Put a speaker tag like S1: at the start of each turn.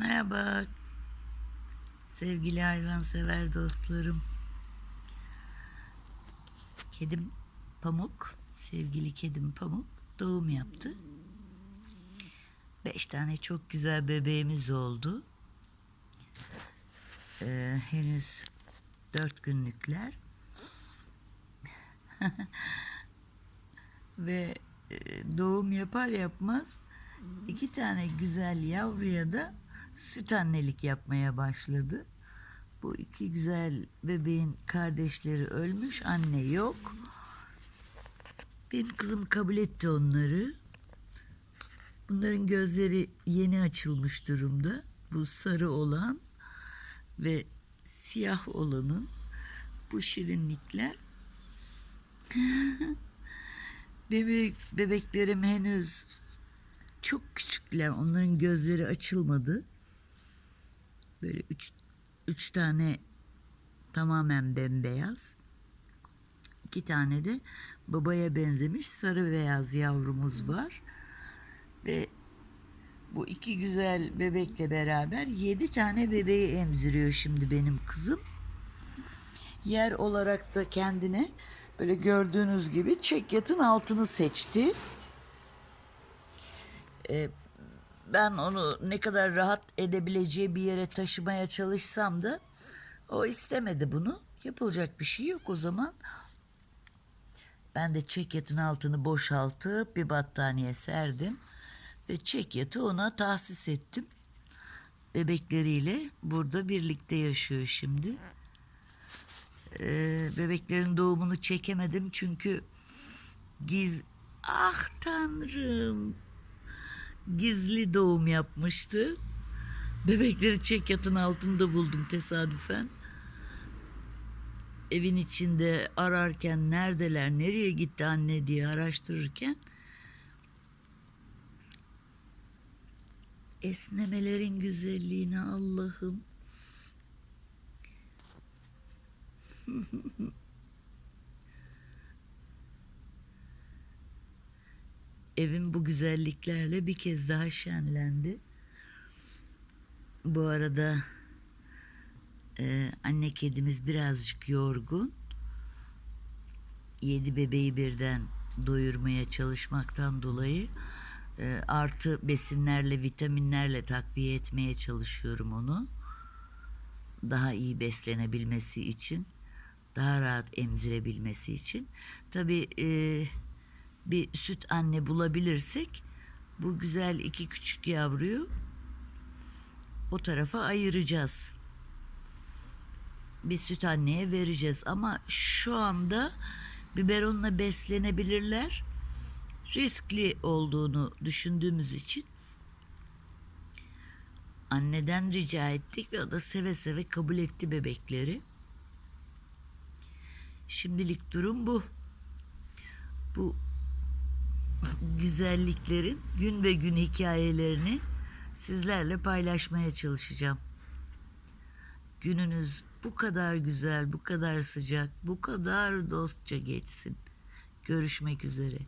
S1: Merhaba sevgili hayvansever dostlarım. Kedim Pamuk, sevgili kedim Pamuk doğum yaptı. Beş tane çok güzel bebeğimiz oldu. Ee, henüz dört günlükler. Ve e, doğum yapar yapmaz iki tane güzel yavruya da süt annelik yapmaya başladı. Bu iki güzel bebeğin kardeşleri ölmüş, anne yok. Benim kızım kabul etti onları. Bunların gözleri yeni açılmış durumda. Bu sarı olan ve siyah olanın bu şirinlikler. Bebek, bebeklerim henüz çok küçükler. Onların gözleri açılmadı. Böyle üç, üç tane tamamen bembeyaz. İki tane de babaya benzemiş sarı beyaz yavrumuz var. Ve bu iki güzel bebekle beraber yedi tane bebeği emziriyor şimdi benim kızım. Yer olarak da kendine böyle gördüğünüz gibi çekyatın altını seçti. Ee, ben onu ne kadar rahat edebileceği bir yere taşımaya çalışsam da o istemedi bunu. Yapılacak bir şey yok o zaman. Ben de çekyatın altını boşaltıp bir battaniye serdim ve çekyatı ona tahsis ettim. Bebekleriyle burada birlikte yaşıyor şimdi. Ee, bebeklerin doğumunu çekemedim çünkü giz ah tanrım gizli doğum yapmıştı. Bebekleri çekyatın altında buldum tesadüfen. Evin içinde ararken neredeler, nereye gitti anne diye araştırırken esnemelerin güzelliğine Allah'ım. Evim bu güzelliklerle bir kez daha şenlendi. Bu arada e, anne kedimiz birazcık yorgun. Yedi bebeği birden doyurmaya çalışmaktan dolayı e, artı besinlerle, vitaminlerle takviye etmeye çalışıyorum onu. Daha iyi beslenebilmesi için, daha rahat emzirebilmesi için. Tabii e, bir süt anne bulabilirsek bu güzel iki küçük yavruyu o tarafa ayıracağız. Bir süt anneye vereceğiz ama şu anda biberonla beslenebilirler. Riskli olduğunu düşündüğümüz için anneden rica ettik ve o da seve seve kabul etti bebekleri. Şimdilik durum bu. Bu güzelliklerin gün ve gün hikayelerini sizlerle paylaşmaya çalışacağım. Gününüz bu kadar güzel, bu kadar sıcak, bu kadar dostça geçsin. Görüşmek üzere.